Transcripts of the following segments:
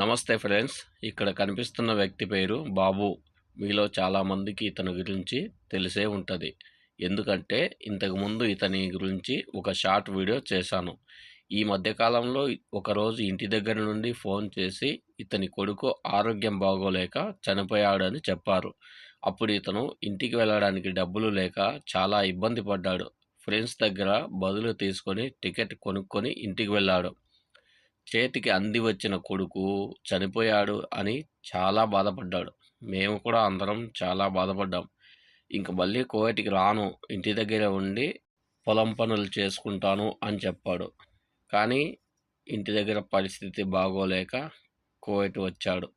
నమస్తే ఫ్రెండ్స్. ఇక్కడ కనిపిస్తున్న వ్యక్తి పేరు బాబు. మీలో చాలామందికి ఇతని గురించి తెలిసే ఉంటుంది. ఎందుకంటే ఇంతకుముందు ఇతని గురించి ఒక షార్ట్ వీడియో చేశాను. ఈ మధ్యకాలంలో ఒకరోజు ఇంటి దగ్గర నుండి ఫోన్ చేసి ఇతని కొడుకు ఆరోగ్యం బాగోలేక చనిపోయాడని చెప్పారు. అప్పుడు ఇతను ఇంటికి వెళ్ళడానికి డబ్బులు లేక చాలా ఇబ్బంది పడ్డాడు. ఫ్రెండ్స్ దగ్గర బదులు తీసుకొని టికెట్ కొనుక్కొని ఇంటికి వెళ్ళాడు. చేతికి అంది వచ్చిన కొడుకు చనిపోయాడు అని చాలా బాధపడ్డాడు. మేము కూడా అందరం చాలా బాధపడ్డాం. ఇంక మళ్ళీ కోయటికి రాను ఇంటి దగ్గర ఉండి పొలం పనులు చేసుకుంటాను అని చెప్పాడు. కానీ ఇంటి దగ్గర పరిస్థితి బాగోలేక కోయట్ వచ్చాడు.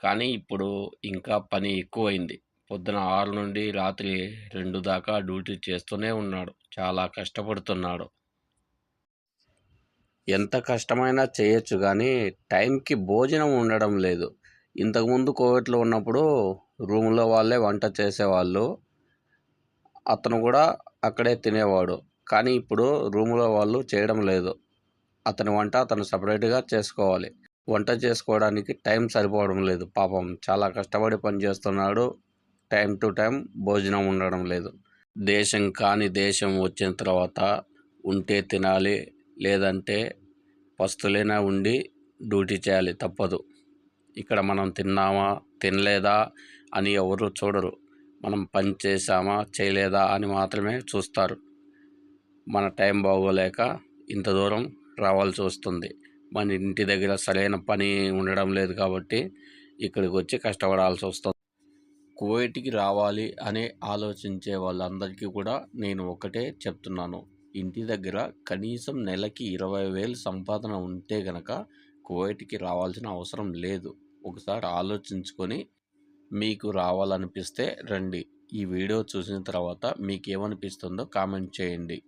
కానీ ఇప్పుడు ఇంకా పని ఎక్కువైంది. పొద్దున ఆరు నుండి రాత్రి రెండు దాకా డ్యూటీ చేస్తూనే ఉన్నాడు. చాలా కష్టపడుతున్నాడు. ఎంత కష్టమైనా చేయొచ్చు కానీ టైంకి భోజనం ఉండడం లేదు. ఇంతకుముందు కోవిడ్లో ఉన్నప్పుడు రూమ్లో వాళ్ళే వంట చేసేవాళ్ళు. అతను కూడా అక్కడే తినేవాడు. కానీ ఇప్పుడు రూమ్లో వాళ్ళు చేయడం లేదు. అతని వంట అతను సపరేట్గా చేసుకోవాలి. వంట చేసుకోవడానికి టైం సరిపోవడం లేదు. పాపం చాలా కష్టపడి పనిచేస్తున్నాడు టైం టు టైం భోజనం ఉండడం లేదు. దేశం కాని దేశం వచ్చిన తర్వాత ఉంటే తినాలి లేదంటే పస్తులైనా ఉండి డ్యూటీ చేయాలి. తప్పదు. ఇక్కడ మనం తిన్నామా? తినలేదా? అని ఎవరు చూడరు. మనం పని చేసామా చేయలేదా? అని మాత్రమే చూస్తారు. మన టైం బాగోలేక ఇంత దూరం రావాల్సి వస్తుంది. మన ఇంటి దగ్గర సరైన పని ఉండడం లేదు కాబట్టి ఇక్కడికి వచ్చి కష్టపడాల్సి వస్తుంది. కువైట్కి రావాలి అని ఆలోచించే వాళ్ళందరికీ కూడా నేను ఒకటే చెప్తున్నాను. ఇంటి దగ్గర కనీసం నెలకి ఇరవై వేలు సంపాదన ఉంటే గనక కువైట్కి రావాల్సిన అవసరం లేదు. ఒకసారి ఆలోచించుకొని మీకు రావాలనిపిస్తే రండి. ఈ వీడియో చూసిన తర్వాత మీకు ఏమనిపిస్తుందో కామెంట్ చేయండి.